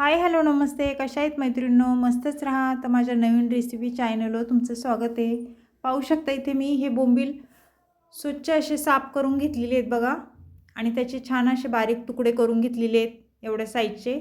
Hi hello नमस्ते. कशा आहेत मैत्रिणींनो? मस्तच राहा. तर माझ्या नवीन रेसिपी चॅनलवर तुमचं स्वागत आहे. पाहू शकता इथे मी हे बोंबील स्वच्छ असे साफ करून घेतलेले आहेत बघा. आणि त्याचे छान असे बारीक तुकडे करून घेतलेले आहेत एवढ्या साईजचे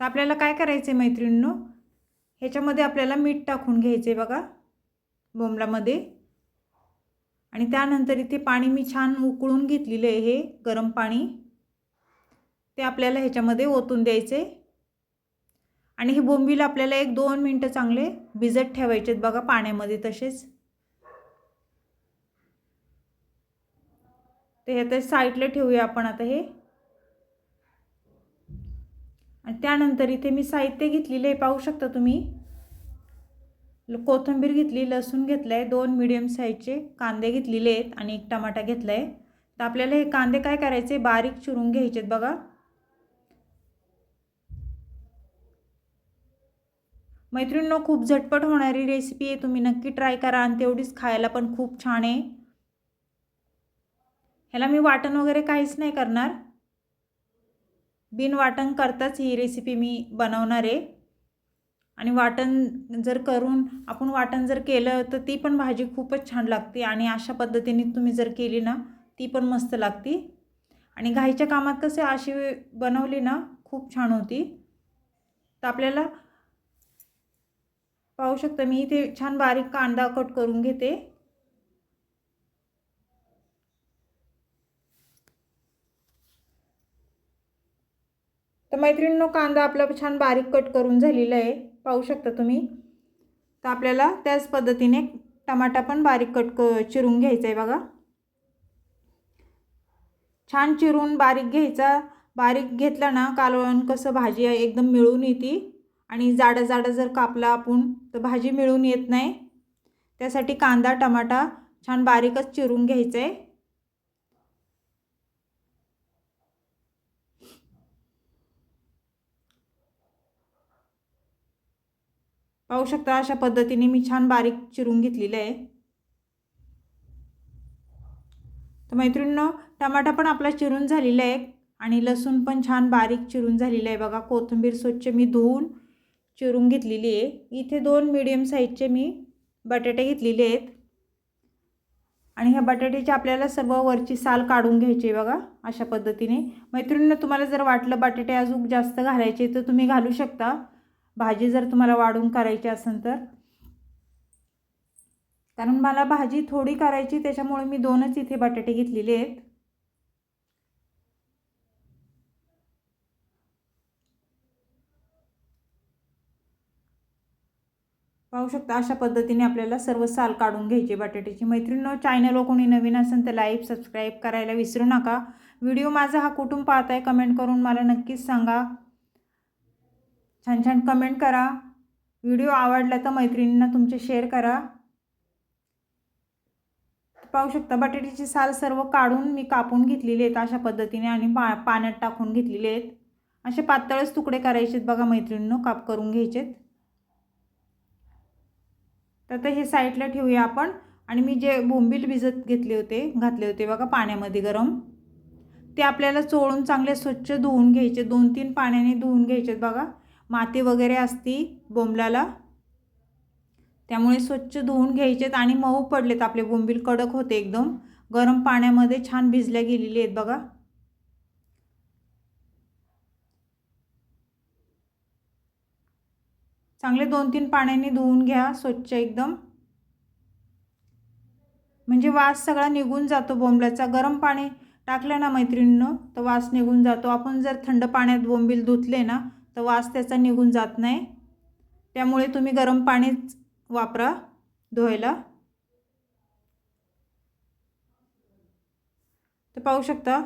तर आपल्याला काय करायचं आहे मैत्रिणींनो? ह्याच्यामध्ये आपल्याला मीठ टाकून घ्यायचं आहे बघा बोंबलामध्ये. आणि त्यानंतर इथे पाणी मी छान उकळून घेतलेलं आहे हे गरम पाणी. ते आपल्याला ह्याच्यामध्ये ओतून द्यायचे. आणि हे बोंबील आपल्याला एक दोन मिनटं चांगले भिजत ठेवायचे आहेत बघा पाण्यामध्ये तसेच. ते आता साईडला ठेवूया आपण आता हे. आणि त्यानंतर इथे मी साहित्य घेतलेलं आहे पाहू शकता तुम्ही. कोथिंबीर घेतली लसूण घेतलं आहे दोन मिडियम साईजचे कांदे घेतलेले आहेत आणि एक टमाटा घेतला आहे तर आपल्याला हे कांदे काय करायचे? बारीक चिरून घ्यायचे आहेत बघा. मैत्रिणींनो खूप झटपट होणारी रेसिपी आहे. तुम्ही नक्की ट्राय करा आणि तेवढीच खायला पण खूप छान आहे. ह्याला मी वाटण वगैरे काहीच नाही करणार. बिन वाटण करताच ही रेसिपी मी बनवणार आहे. आणि वाटण जर करून आपण वाटण जर केलं तर ती पण भाजी खूपच छान लागते आणि अशा पद्धतीने तुम्ही जर केली ना ती पण मस्त लागते. आणि घाईच्या कामात कसे अशी बनवली ना खूप छान होती. तर आपल्याला पाहू शकता मी इथे छान बारीक कांदा कट करून घेते. तर मैत्रिणींनो कांदा आपला छान बारीक कट करून झालेला आहे. पाहू शकता तुम्ही? तर आपल्याला त्याच पद्धतीने टमाटा पण बारीक कट क चिरून घ्यायचा आहे बघा. छान चिरून बारीक घ्यायचा. बारीक घेतला ना कालवण कसं भाजी एकदम मिळून येते. आणि जाडं जाडं जर कापला आपण तर भाजी मिळून येत नाही. त्यासाठी कांदा टमाटा छान बारीकच चिरून घ्यायचं. आहे पाहू शकता अशा पद्धतीने मी छान बारीक चिरून घेतलेलं आहे. तर मैत्रिणीनं टमाटा पण आपला चिरून झालेला आहे. आणि लसूण पण छान बारीक चिरून झालेलं आहे. बघा कोथिंबीर स्वच्छ मी धुवून चिरून घेतलेली आहे. इथे दोन मीडियम साईजचे मी बटाटे घेतलेले आहेत. आणि ह्या बटाट्याची आपल्याला सर्व वरची साल काढून घ्यायची आहे बघा अशा पद्धतीने. मैत्रिणींना तुम्हाला जर वाटलं बटाटे अजून जास्त घालायचे तर तुम्ही घालू शकता. भाजी जर तुम्हाला वाढून करायची असेल तर. कारण मला भाजी थोडी करायची त्याच्यामुळे मी दोनच इथे बटाटे घेतलेले आहेत. पाहू शकता अशा पद्धतीने आपल्याला सर्व साल काढून घ्यायची बटाट्याची मैत्रिणीनो चॅनलवर कोणी नवीन असेल तर लाईक सबस्क्राईब करायला विसरू नका. व्हिडिओ माझा हा कुठून पाहत आहे कमेंट करून मला नक्कीच सांगा. छान छान कमेंट करा. व्हिडिओ आवडला तर मैत्रिणींना तुमचे शेअर करा. पाहू शकता बटाट्याची साल सर्व काढून मी कापून घेतलेली आहेत अशा पद्धतीने आणि पा पाण्यात टाकून घेतलेले आहेत. असे पातळच तुकडे करायचे बघा मैत्रिणींनो काप करून घ्यायचेत. तर हे साईडला ठेवूया आपण. आणि मी जे बोंबील भिजत घेतले होते घातले होते बघा पाण्यामध्ये गरम ते आपल्याला चोळून चांगले स्वच्छ धुवून घ्यायचे. दोन तीन पाण्याने धुवून घ्यायचे बघा. माती वगैरे असती बोंबलाला. त्यामुळे स्वच्छ धुवून घ्यायचेत आणि मऊ पडलेत आपले बोंबील. कडक होते एकदम. गरम पाण्यामध्ये छान भिजल्या गेलेली आहेत बघा. चांगले दोन तीन पाण्याने धुवून घ्या स्वच्छ एकदम. म्हणजे वास सगळा निघून जातो बोंबल्याचा. गरम पाणी टाकलं ना मैत्रिणीनं तर वास निघून जातो. आपण जर थंड पाण्यात बोंबील धुतले ना तर वास त्याचा निघून जात नाही. त्यामुळे तुम्ही गरम पाणीच वापरा धुवायला. तर पाहू शकता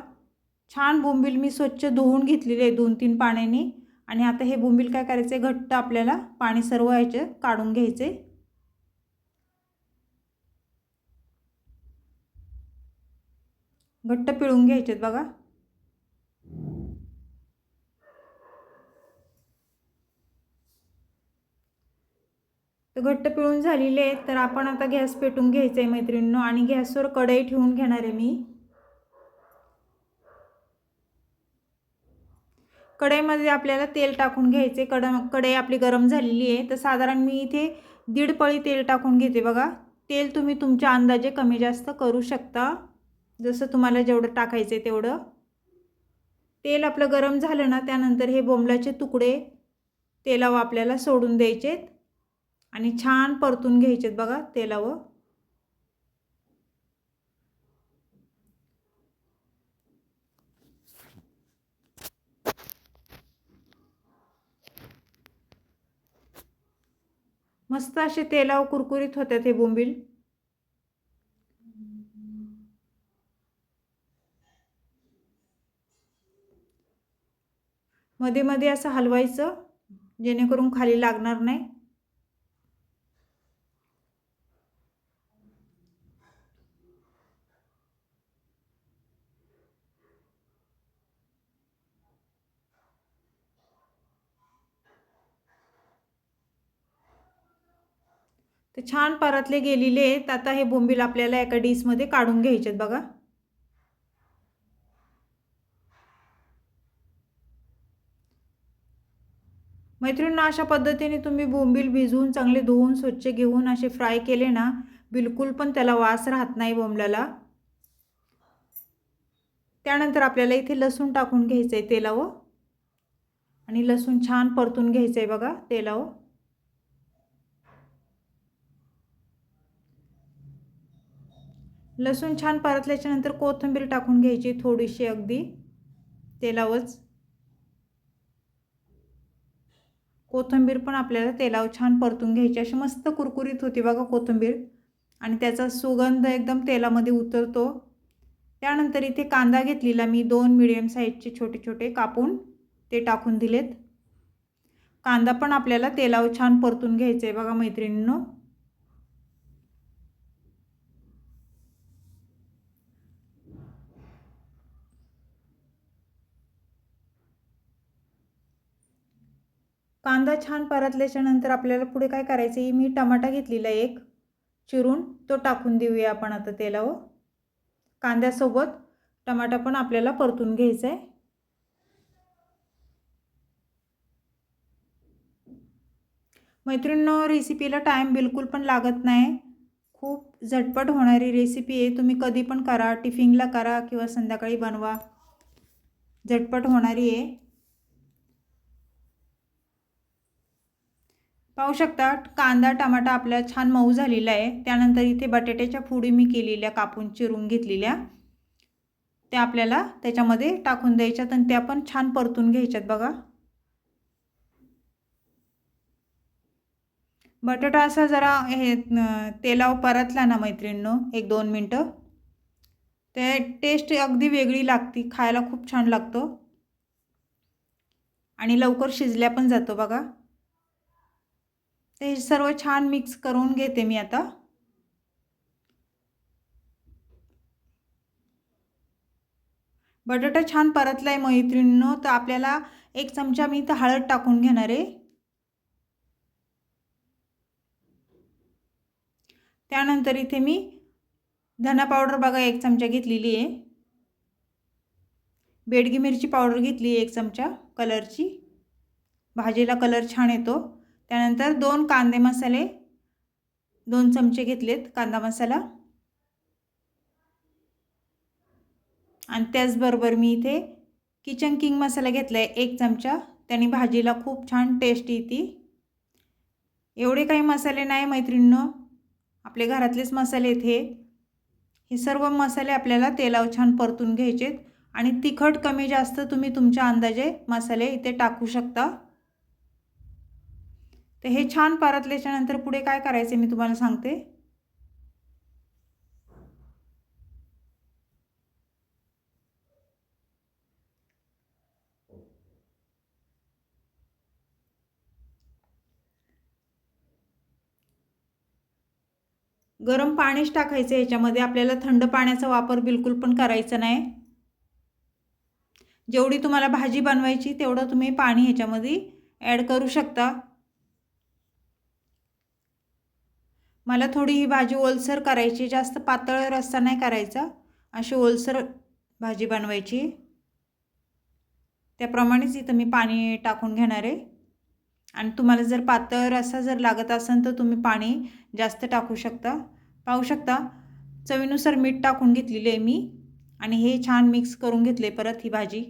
छान बोंबील मी स्वच्छ धुवून घेतलेले आहे दोन तीन पाण्याने. आणि आता हे बोंबील काय करायचे घट्ट आपल्याला पाणी सर्व ह्याचे काढून घ्यायचे. घट्ट पिळून घ्यायचेत बघा. तर घट्ट पिळून झालेले आहेत. तर आपण आता गॅस पेटून घ्यायचं आहे मैत्रिणींनो. आणि गॅसवर कढई ठेवून घेणार आहे मी. कढईमध्ये आपल्याला तेल टाकून घ्यायचे. कड कढई आपली गरम झालेली आहे. तर साधारण मी इथे दीड पळी तेल टाकून घेते बघा. तेल तुम्ही तुमच्या अंदाजे कमी जास्त करू शकता. जसं तुम्हाला जेवढं टाकायचं आहे तेवढं. तेल आपलं गरम झालं ना त्यानंतर हे बोंबलाचे तुकडे तेलावर आपल्याला सोडून द्यायचेत. आणि छान परतून घ्यायचेत बघा तेलावर. मस्त असे तेलावर कुरकुरीत होतात हे बोंबील. मध्ये मध्ये असं हलवायचं जेणेकरून खाली लागणार नाही. ते छान परतले गेलेले आहेत. आता हे बोंबील आपल्याला एका डिशमध्ये काढून घ्यायचे आहेत बघा. मैत्रिणींना अशा पद्धतीने तुम्ही बोंबील भिजवून चांगले धुवून स्वच्छ घेऊन असे फ्राय केले ना बिलकुल पण त्याला वास राहत नाही बोंबल्याला. त्यानंतर आपल्याला इथे लसूण टाकून घ्यायचं आहे तेलावं आणि लसूण छान परतून घ्यायचं आहे बघा तेलावं लसूण छान परतल्याच्यानंतर कोथिंबीर टाकून घ्यायची थोडीशी अगदी. तेलावच. कोथिंबीर पण आपल्याला तेलाव छान परतून घ्यायची. अशी मस्त कुरकुरीत होती बघा कोथिंबीर. आणि त्याचा सुगंध एकदम तेलामध्ये उतरतो. त्यानंतर इथे कांदा घेतलेला मी दोन मिडियम साईजचे छोटे छोटे कापून ते टाकून दिलेत. कांदा पण आपल्याला तेलाव छान परतून घ्यायचं आहे बघा मैत्रिणींनो. कांदा छान परतल्याच्या नंतर आपल्याला पुढे काय करायचं आहे मी टमाटा घेतलेला एक. चिरून तो टाकून देऊया आपण आता तेलावर हो. कांद्यासोबत टमाटा पण आपल्याला परतून घ्यायचा आहे मैत्रिणींनो रेसिपीला टाईम बिलकुल पण लागत नाही. खूप झटपट होणारी रेसिपी आहे. तुम्ही कधी पण करा टिफिनला करा किंवा संध्याकाळी बनवा. झटपट होणारी आहे. पाहू शकता कांदा टमाटा आपला छान मऊ झालेला आहे. त्यानंतर इथे बटाट्याच्या फुडी मी केलेल्या कापून चिरून घेतलेल्या. त्या आपल्याला त्याच्यामध्ये टाकून द्यायच्यात आणि त्या पण छान परतून घ्यायच्यात बघा. बटाटा असा जरा हे तेलावर परतला ना मैत्रिणींनो एक दोन मिनटं. ते टेस्ट अगदी वेगळी लागती खायला खूप छान लागतो. आणि लवकर शिजल्या पण जातो बघा. ते सर्व छान मिक्स करून घेते मी आता. बटाटा छान परतला आहे मैत्रिणीनं तर आपल्याला एक चमचा मी इथं हळद टाकून घेणार आहे. त्यानंतर इथे मी धना पावडर बघा एक चमचा घेतलेली आहे. बेडगी मिरची पावडर घेतली एक चमचा कलरची भाजीला कलर छान येतो. त्यानंतर दोन कांदे मसाले दोन चमचे घेतलेत कांदा मसाला. आणि त्याचबरोबर मी इथे किचन किंग मसाला घेतला आहे एक चमचा. त्याने भाजीला खूप छान टेस्ट येते. एवढे काही मसाले नाही मैत्रिणींनो. आपले घरातलेच मसाले आहेत हे. हे सर्व मसाले आपल्याला तेलावर छान परतून घ्यायचेत. आणि तिखट कमी जास्त तुम्ही तुमच्या अंदाजे मसाले इथे टाकू शकता. तर हे छान परतल्याच्या नंतर पुढे काय करायचे मी तुम्हाला सांगते. गरम पाणीच टाकायचं याच्यामध्ये. आपल्याला थंड पाण्याचा वापर बिलकुल पण करायचा नाही. जेवढी तुम्हाला भाजी बनवायची तेवढं तुम्ही पाणी ह्याच्यामध्ये ॲड करू शकता. मला थोडी ही भाजी ओलसर करायची जास्त पातळ रस्सा नाही करायचा. अशी ओलसर भाजी बनवायची. त्याप्रमाणेच इथं मी पाणी टाकून घेणार आहे. आणि तुम्हाला जर पातळ रस्सा जर लागत असेल तर तुम्ही पाणी जास्त टाकू शकता. पाहू शकता चवीनुसार मीठ टाकून घेतलेले आहे मी. आणि हे छान मिक्स करून घेतले परत ही भाजी.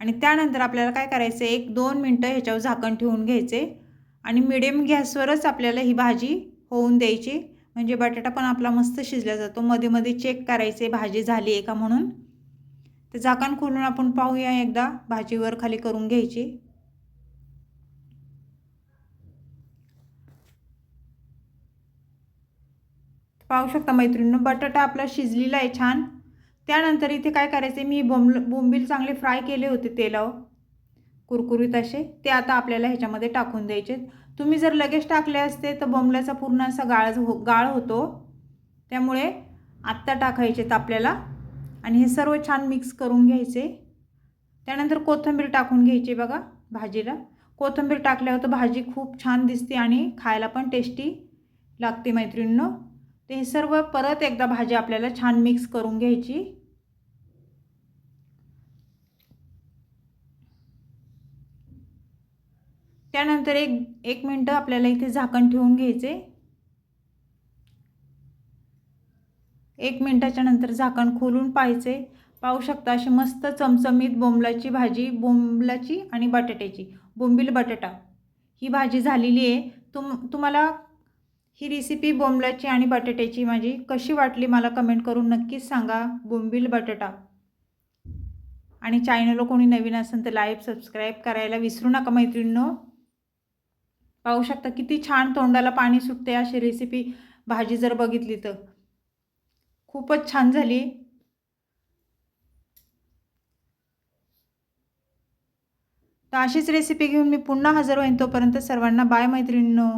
आणि त्यानंतर आपल्याला काय करायचं आहे एक दोन मिनटं ह्याच्यावर झाकण ठेवून घ्यायचे आणि मिडियम गॅसवरच आपल्याला ही भाजी होऊन द्यायची. म्हणजे बटाटा पण आपला मस्त शिजला जातो. मध्ये मध्ये चेक करायचे भाजी झाली आहे का म्हणून. तर झाकण खोलून आपण पाहूया एकदा. भाजीवर खाली करून घ्यायची. पाहू शकता मैत्रिणीनं बटाटा आपला शिजलेला आहे छान. त्यानंतर इथे काय करायचं मी बोंब बोंबील चांगले फ्राय केले होते तेलावर. कुरकुरीत असे ते आता आपल्याला ह्याच्यामध्ये टाकून द्यायचे. तुम्ही जर लगेच टाकले असते तर बोंबल्याचा पूर्ण असा गाळ हो गाळ होतो. त्यामुळे आत्ता टाकायचेत आपल्याला. आणि हे सर्व छान मिक्स करून घ्यायचे. त्यानंतर कोथिंबीर टाकून घ्यायची बघा भाजीला. कोथिंबीर टाकल्यावर तर भाजी खूप छान दिसते आणि खायला पण टेस्टी लागते मैत्रिणींनो. ते हे सर्व परत एकदा भाजी आपल्याला छान मिक्स करून घ्यायची. त्यानंतर एक एक मिनटं आपल्याला इथे झाकण ठेवून घ्यायचे. एक मिनटाच्या नंतर झाकण खोलून पाहायचे. पाहू शकता अशी मस्त चमचमीत बोंबलाची भाजी बोंबलाची आणि बटाट्याची. बोंबील बटाटा. ही भाजी झालेली आहे. तुम तुम्हाला ही रेसिपी बोंबलाची आणि बटाट्याची माझी कशी वाटली मला कमेंट करून नक्कीच सांगा. बोंबील बटाटा. आणि चॅनलला कोणी नवीन असेल तर लाईव्ह सबस्क्राईब करायला विसरू नका मैत्रिणींनो. पाहू शकता किती छान तोंडाला पाणी सुटते अशी रेसिपी भाजी जर बघितली तर. खूपच छान झाली. तर अशीच रेसिपी घेऊन मी पुन्हा हजर होईन तोपर्यंत सर्वांना बाय मैत्रिणींनो.